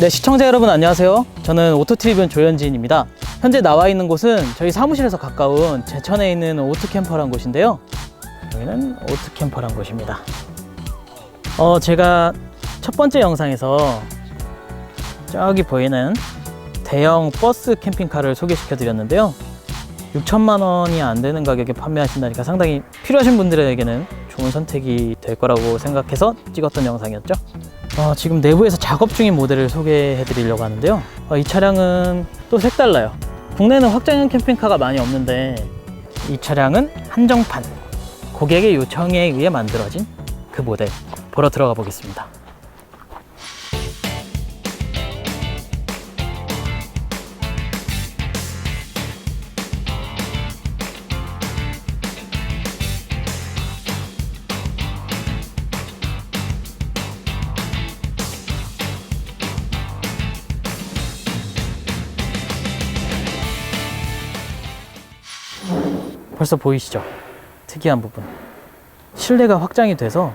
네, 시청자 여러분 안녕하세요. 저는 오토트리뷰 조현진입니다. 현재 나와 있는 곳은 저희 사무실에서 가까운 제천에 있는 오트캠퍼라는 곳인데요. 여기는 오트캠퍼라는 곳입니다. 어, 제가 첫 번째 영상에서 저기 보이는 대형 버스 캠핑카를 소개시켜 드렸는데요. 6천만 원이 안 되는 가격에 판매하신다니까 상당히 필요하신 분들에게는 좋은 선택이 될 거라고 생각해서 찍었던 영상이었죠. 어, 지금 내부에서 작업 중인 모델을 소개해 드리려고 하는데요. 어, 이 차량은 또 색달라요. 국내는 확장형 캠핑카가 많이 없는데 이 차량은 한정판 고객의 요청에 의해 만들어진 그 모델 보러 들어가 보겠습니다. 벌써 보이시죠? 특이한 부분. 실내가 확장이 돼서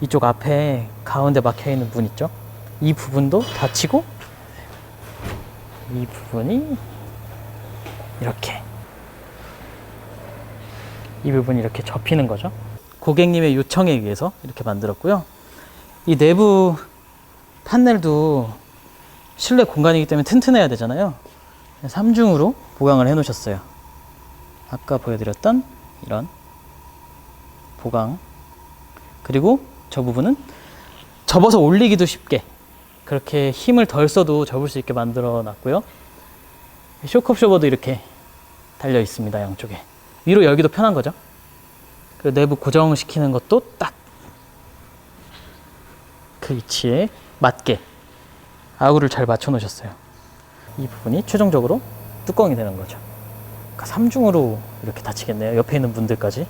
이쪽 앞에 가운데 막혀 있는 문 있죠? 이 부분도 닫히고 이 부분이 이렇게 이 부분이 이렇게 접히는 거죠. 고객님의 요청에 의해서 이렇게 만들었고요. 이 내부 판넬도 실내 공간이기 때문에 튼튼해야 되잖아요. 3중으로 보강을 해 놓으셨어요. 아까 보여드렸던 이런 보강. 그리고 저 부분은 접어서 올리기도 쉽게 그렇게 힘을 덜 써도 접을 수 있게 만들어 놨고요. 쇼크업 쇼버도 이렇게 달려 있습니다 양쪽에. 위로 열기도 편한 거죠? 그 내부 고정시키는 것도 딱 그 위치에 맞게 아구를 잘 맞춰 놓으셨어요. 이 부분이 최종적으로 뚜껑이 되는 거죠 그러니까 3중으로 이렇게 닫히겠네요. 옆에 있는 분들까지.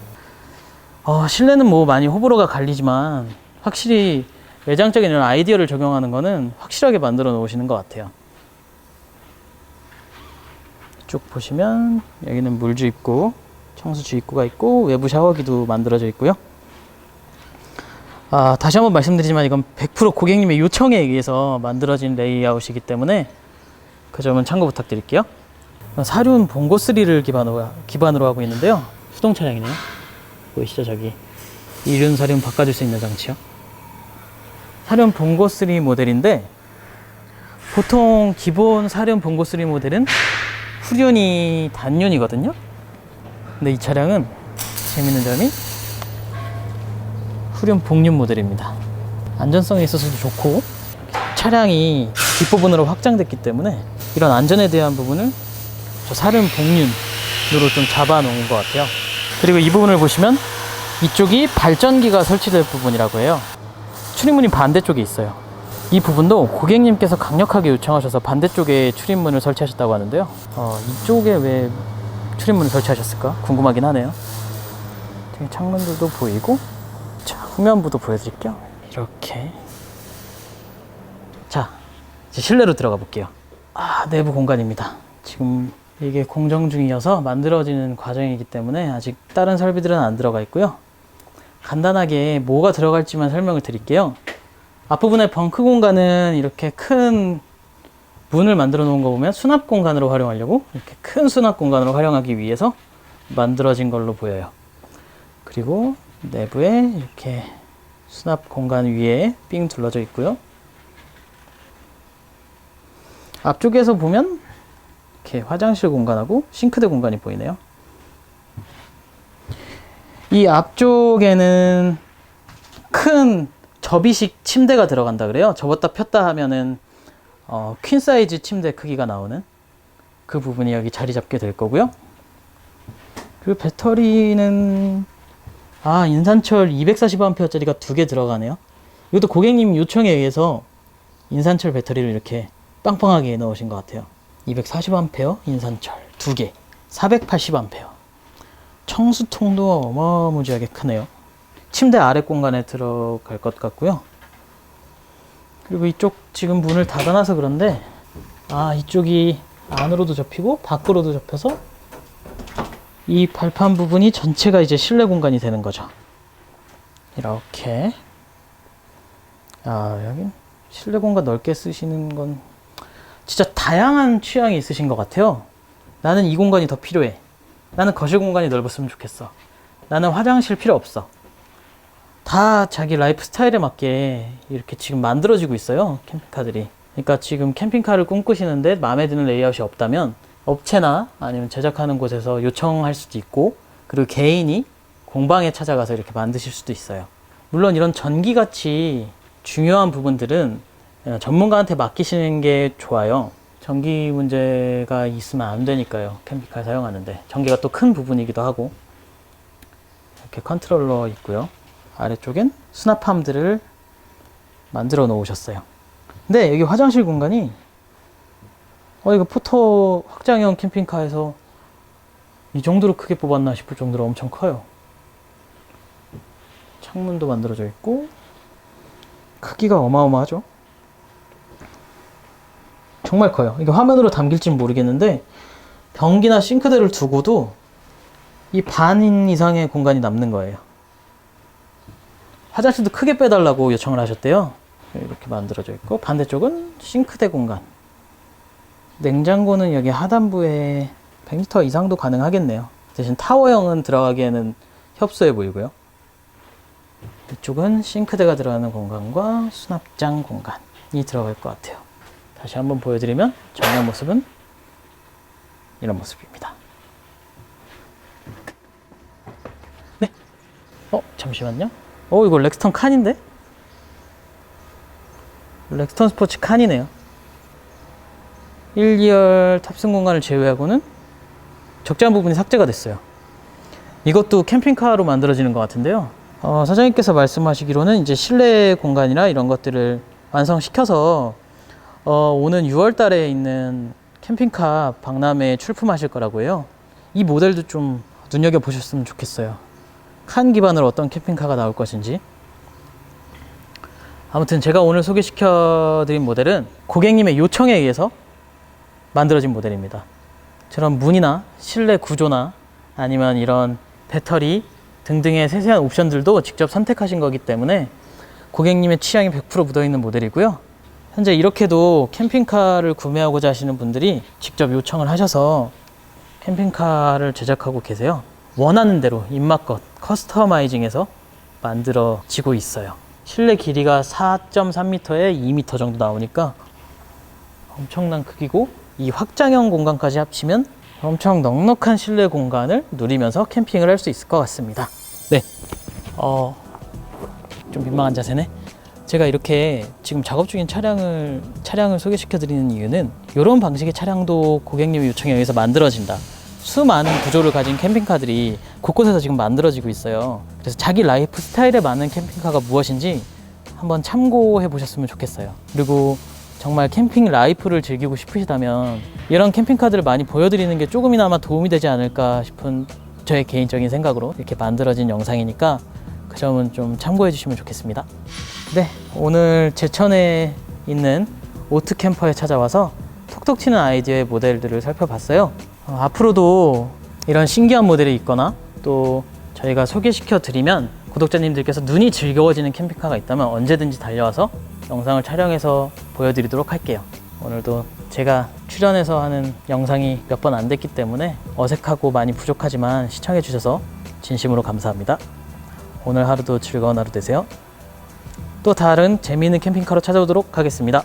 어, 실내는 뭐 많이 호불호가 갈리지만 확실히 외장적인 이런 아이디어를 적용하는 거는 확실하게 만들어 놓으시는 것 같아요. 쭉 보시면 여기는 물주 입구, 청수 주 입구가 있고 외부 샤워기도 만들어져 있고요. 아, 다시 한번 말씀드리지만 이건 100% 고객님의 요청에 의해서 만들어진 레이아웃이기 때문에 그 점은 참고 부탁드릴게요. 사륜 봉고 3를 기반으로, 기반으로 하고 있는데요. 수동 차량이네요. 보이시죠, 저기. 이륜 사륜 바꿔줄 수 있는 장치요. 사륜 봉고 3 모델인데, 보통 기본 사륜 봉고 3 모델은 후륜이 단륜이거든요. 근데 이 차량은 재밌는 점이 후륜 복륜 모델입니다. 안전성에 있어서도 좋고, 차량이 뒷부분으로 확장됐기 때문에 이런 안전에 대한 부분을 저 사륜 복륜으로 좀 잡아 놓은 것 같아요. 그리고 이 부분을 보시면 이쪽이 발전기가 설치될 부분이라고 해요. 출입문이 반대쪽에 있어요. 이 부분도 고객님께서 강력하게 요청하셔서 반대쪽에 출입문을 설치하셨다고 하는데요. 어, 이쪽에 왜 출입문을 설치하셨을까? 궁금하긴 하네요. 창문들도 보이고, 자, 후면부도 보여드릴게요. 이렇게. 자, 이제 실내로 들어가 볼게요. 아, 내부 공간입니다. 지금 이게 공정 중이어서 만들어지는 과정이기 때문에 아직 다른 설비들은 안 들어가 있고요. 간단하게 뭐가 들어갈지만 설명을 드릴게요. 앞부분의 벙크 공간은 이렇게 큰 문을 만들어 놓은 거 보면 수납 공간으로 활용하려고 이렇게 큰 수납 공간으로 활용하기 위해서 만들어진 걸로 보여요. 그리고 내부에 이렇게 수납 공간 위에 삥 둘러져 있고요. 앞쪽에서 보면 이렇게 화장실 공간하고 싱크대 공간이 보이네요. 이 앞쪽에는 큰 접이식 침대가 들어간다 그래요. 접었다 폈다 하면은 어, 퀸 사이즈 침대 크기가 나오는 그 부분이 여기 자리 잡게 될 거고요. 그리고 배터리는 아 인산철 240A짜리가 두 개 들어가네요. 이것도 고객님 요청에 의해서 인산철 배터리를 이렇게 빵빵하게 넣으신 것 같아요. 240A 인산철 두 개, 480A. 청수통도 어마무지하게 크네요. 침대 아래 공간에 들어갈 것 같고요. 그리고 이쪽 지금 문을 닫아놔서 그런데 아 이쪽이 안으로도 접히고 밖으로도 접혀서 이 발판 부분이 전체가 이제 실내 공간이 되는 거죠. 이렇게 아 여기 실내 공간 넓게 쓰시는 건 진짜 다양한 취향이 있으신 것 같아요. 나는 이 공간이 더 필요해. 나는 거실 공간이 넓었으면 좋겠어. 나는 화장실 필요 없어. 다 자기 라이프 스타일에 맞게 이렇게 지금 만들어지고 있어요. 캠핑카들이. 그러니까 지금 캠핑카를 꿈꾸시는데 마음에 드는 레이아웃이 없다면 업체나 아니면 제작하는 곳에서 요청할 수도 있고 그리고 개인이 공방에 찾아가서 이렇게 만드실 수도 있어요. 물론 이런 전기같이 중요한 부분들은 어, 전문가한테 맡기시는 게 좋아요. 전기 문제가 있으면 안 되니까요. 캠핑카 사용하는데. 전기가 또 큰 부분이기도 하고. 이렇게 컨트롤러 있고요. 아래쪽엔 수납함들을 만들어 놓으셨어요. 근데 여기 화장실 공간이 어 이거 포터 확장형 캠핑카에서 이 정도로 크게 뽑았나 싶을 정도로 엄청 커요. 창문도 만들어져 있고 크기가 어마어마하죠. 정말 커요. 이게 화면으로 담길진 모르겠는데 변기나 싱크대를 두고도 이 반 이상의 공간이 남는 거예요. 화장실도 크게 빼달라고 요청을 하셨대요. 이렇게 만들어져 있고 반대쪽은 싱크대 공간. 냉장고는 여기 하단부에 100리터 이상도 가능하겠네요. 대신 타워형은 들어가기에는 협소해 보이고요. 이쪽은 싱크대가 들어가는 공간과 수납장 공간이 들어갈 것 같아요. 다시 한번 보여드리면 정면 모습은 이런 모습입니다. 네. 어, 잠시만요. 어, 이거 렉스턴 칸인데? 렉스턴 스포츠 칸이네요. 1, 2열 탑승 공간을 제외하고는 적재한 부분이 삭제가 됐어요. 이것도 캠핑카로 만들어지는 것 같은데요. 어, 사장님께서 말씀하시기로는 이제 실내 공간이나 이런 것들을 완성시켜서 어, 오는 6월 달에 있는 캠핑카 박람회에 출품하실 거라고 해요. 이 모델도 좀 눈여겨 보셨으면 좋겠어요. 칸 기반으로 어떤 캠핑카가 나올 것인지. 아무튼 제가 오늘 소개시켜 드린 모델은 고객님의 요청에 의해서 만들어진 모델입니다. 저런 문이나 실내 구조나 아니면 이런 배터리 등등의 세세한 옵션들도 직접 선택하신 거기 때문에 고객님의 취향이 100% 묻어 있는 모델이고요. 현재 이렇게도 캠핑카를 구매하고자 하시는 분들이 직접 요청을 하셔서 캠핑카를 제작하고 계세요. 원하는 대로 입맛껏 커스터마이징해서 만들어지고 있어요. 실내 길이가 4.3m에 2m 정도 나오니까 엄청난 크기고 이 확장형 공간까지 합치면 엄청 넉넉한 실내 공간을 누리면서 캠핑을 할 수 있을 것 같습니다. 네. 어, 좀 민망한 자세네. 제가 이렇게 지금 작업 중인 차량을 차량을 소개시켜 드리는 이유는 이런 방식의 차량도 고객님의 요청에 의해서 만들어진다. 수많은 구조를 가진 캠핑카들이 곳곳에서 지금 만들어지고 있어요. 그래서 자기 라이프 스타일에 맞는 캠핑카가 무엇인지 한번 참고해 보셨으면 좋겠어요. 그리고 정말 캠핑 라이프를 즐기고 싶으시다면 이런 캠핑카들을 많이 보여드리는 게 조금이나마 도움이 되지 않을까 싶은 저의 개인적인 생각으로 이렇게 만들어진 영상이니까 그 점은 좀 참고해 주시면 좋겠습니다. 네, 오늘 제천에 있는 오트 캠퍼에 찾아와서 톡톡 튀는 아이디어의 모델들을 살펴봤어요. 어, 앞으로도 이런 신기한 모델이 있거나 또 저희가 소개시켜 드리면 구독자님들께서 눈이 즐거워지는 캠핑카가 있다면 언제든지 달려와서 영상을 촬영해서 보여드리도록 할게요. 오늘도 제가 출연해서 하는 영상이 몇 번 안 됐기 때문에 어색하고 많이 부족하지만 시청해 주셔서 진심으로 감사합니다. 오늘 하루도 즐거운 하루 되세요. 또 다른 재미있는 캠핑카로 찾아오도록 하겠습니다.